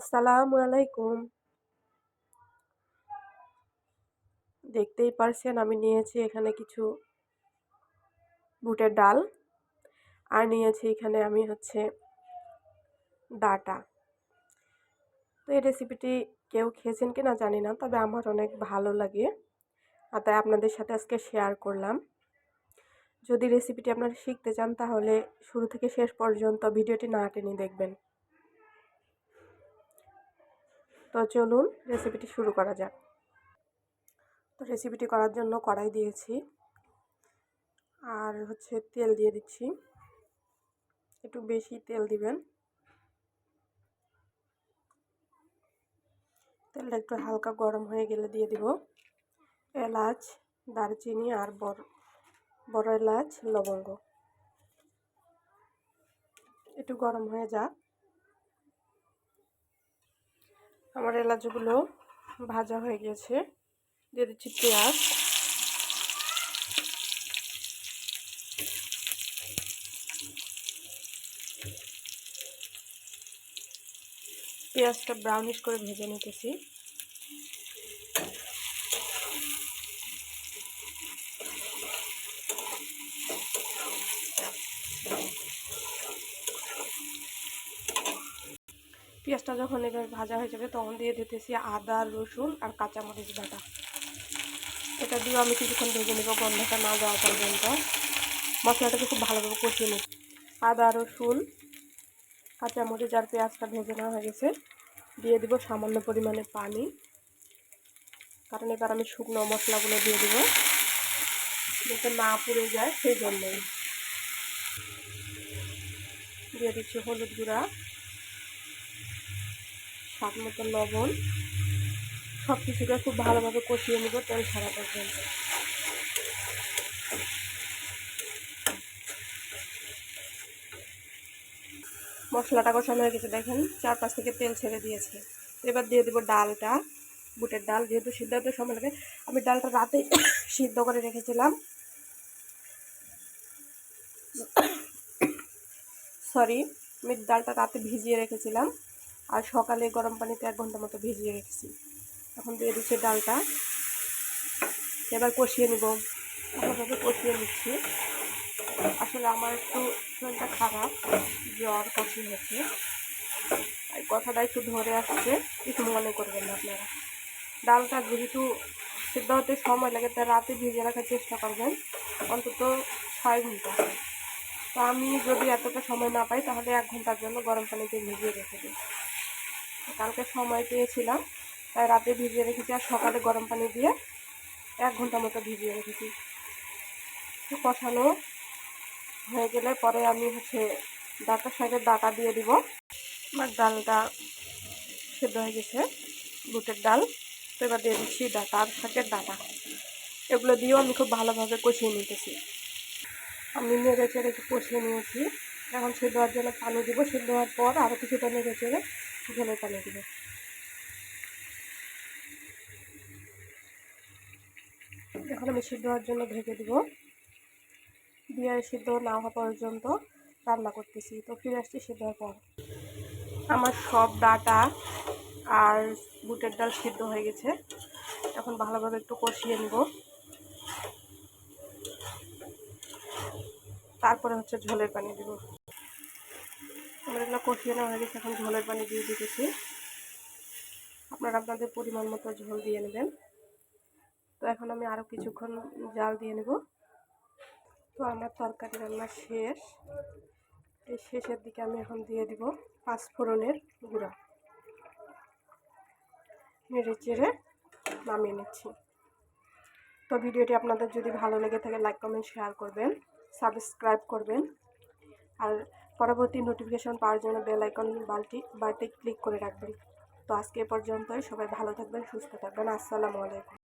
আসসালামু আলাইকুম দেখতেই পারছেন আমি নিয়েছি এখানে কিছু বুটের ডাল। আর নিয়েছি এখানে আমি হচ্ছে ডাটা। তো এই রেসিপিটি কেউ খেয়েছেন কি না জানি না, তবে আমার অনেক ভালো লাগে। আর তাই আপনাদের সাথে আজকে শেয়ার করলাম। যদি রেসিপিটি আপনারা শিখতে চান তাহলে শুরু থেকে শেষ পর্যন্ত ভিডিওটি না টেনে দেখবেন। তো চলুন রেসিপিটি শুরু করা যাক। তো রেসিপিটি করার জন্য কড়াই দিয়েছি। আর হচ্ছে তেল দিয়ে দিচ্ছি। একটু বেশি তেল দিবেন। তেলটা একটু হালকা গরম হয়ে গেলে দিয়ে দিব এলাচ, দারচিনি আর বড় বড় এলাচ, লবঙ্গ। একটু গরম হয়ে যাক। আমার এলাচগুলো ভাজা হয়ে গেছে। দিয়ে দিচ্ছি পেঁয়াজ। পেঁয়াজটা ব্রাউনিশ করে ভেজে নিতেছি। পেঁয়াজটা যখন এবার ভাজা হয়ে যাবে, তখন দিয়ে দিতেছি আদা, রসুন আর কাঁচামরিচ বাটা। এটা দিয়ে আমি কিছুক্ষণ ভেজে নেব গন্ধটা না যাওয়া পর্যন্ত। মশলাটাকে খুব ভালোভাবে কষিয়ে নিই আদা, রসুন, কাঁচামরিচ আর পেঁয়াজটা ভেজে নেওয়া হয়ে গেছে। দিয়ে দিব সামান্য পরিমাণে পানি। কারণ এবার আমি শুকনো মশলাগুলো দিয়ে দিব যাতে না পুড়ে যায়, সেই জন্যই। দিয়ে দিচ্ছি হলুদ গুঁড়া। স্বাদ মতো লবণ। সব কিছুকে খুব ভালোভাবে কষিয়ে নেব, তেল ছাড়া পর্যন্ত মশলাটা কষানো হয়ে গেছে, দেখেন, চারপাশ থেকে তেল ছেড়ে দিয়েছে। এবার দিয়ে দেবো ডালটা, বুটের ডাল, যেহেতু সিদ্ধ হতে সময় লাগে, আমি ডালটা রাতে সিদ্ধ করে রেখেছিলাম। সরি আমি ডালটা রাতে ভিজিয়ে রেখেছিলাম। আর সকালে গরম পানিতে এক ঘণ্টা মতো ভিজিয়ে রেখেছি। এখন দিয়ে দিচ্ছি ডালটা। এবার কষিয়ে নেব। ভালোভাবে কষিয়ে নিচ্ছি। আসলে আমার একটু শরীরটা খারাপ, জ্বর কাশি হয়েছে আর কথাটা একটু ধরে আসছে কিছু মনে করবেন না আপনারা। ডালটা যেহেতু সিদ্ধ হতে সময় লাগে, তাই রাতে ভিজে রাখার চেষ্টা করবেন। অন্তত ছয় ঘণ্টা। তো আমি যদি এতটা সময় না পাই, তাহলে এক ঘণ্টার জন্য গরম পানিতে ভিজিয়ে রেখে দিই। কালকে সময় পেয়েছিলাম, তাই রাতে ভিজিয়ে রেখেছি আর সকালে গরম পানি দিয়ে এক ঘণ্টা মতো ভিজিয়ে রেখেছি। কষানো হয়ে গেলে পরে আমি হচ্ছে ডাটার সাইডে ডাটা দিয়ে দিব। আমার ডালটা সেদ্ধ হয়ে গেছে, বুটের ডাল। তো এবার দিয়ে দিচ্ছি ডাটা আর ডাটা। এগুলো দিয়েও আমি খুব ভালোভাবে কষিয়ে নিতেছি। আমি নেড়ে চেড়ে কষিয়ে নিয়েছি। এখন সেদ্ধ হওয়ার জন্য পানি দিব। সেদ্ধ হওয়ার পর আরও কিছুটা নেড়ে চেড়ে ঝোলের পানি দিব। এখন আমি সিদ্ধ হওয়ার জন্য ঢেকে দিব। দিয়ে সিদ্ধ না হওয়া পর্যন্ত রান্না করতেছি। তো ফিরে আসছি সিদ্ধ হওয়ার পর। আমার সব ডাটা আর বুটের ডাল সিদ্ধ হয়ে গেছে। এখন ভালোভাবে একটু কষিয়ে নিব। তারপরে হচ্ছে ঝোলের পানি দিব। এগুলো কষিয়ে নেওয়া হয়ে গেছে। এখন ঝোলের পানি দিয়ে দিতেছি। আপনারা আপনাদের পরিমাণ মতো ঝোল দিয়ে নেবেন। তো এখন আমি আরও কিছুক্ষণ জাল দিয়ে নেব। তো আমার তরকারি রান্না শেষ। এই শেষের দিকে আমি এখন দিয়ে দিব পাঁচফোড়নের গুঁড়া। নেড়ে চেড়ে নামিয়ে নিচ্ছি। তো ভিডিওটি আপনাদের যদি ভালো লেগে থাকে লাইক কমেন্ট শেয়ার করবেন। সাবস্ক্রাইব করবেন। আর পরবর্তী নোটিফিকেশন পাওয়ার জন্য বেল আইকন বালটি বালটি ক্লিক করে রাখবেন। তো আজকে পর্যন্তই। সবাই ভালো থাকবেন, সুস্থ থাকবেন। আসসালামু আলাইকুম।